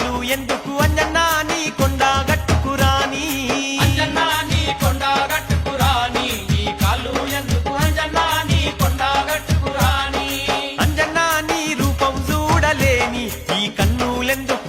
వాళ్ళు ఎందుకు అంజన్నా? నీ కొండ గట్టుకురాని అంజన్నా నీ కొండ గట్టుకురాని నీ కాళ్ళు ఎందుకు అంజన్నా? నీ కొండ గట్టుకురాని అంజన్నా నీ రూపం చూడలేని. ఈ కన్నులెందుకు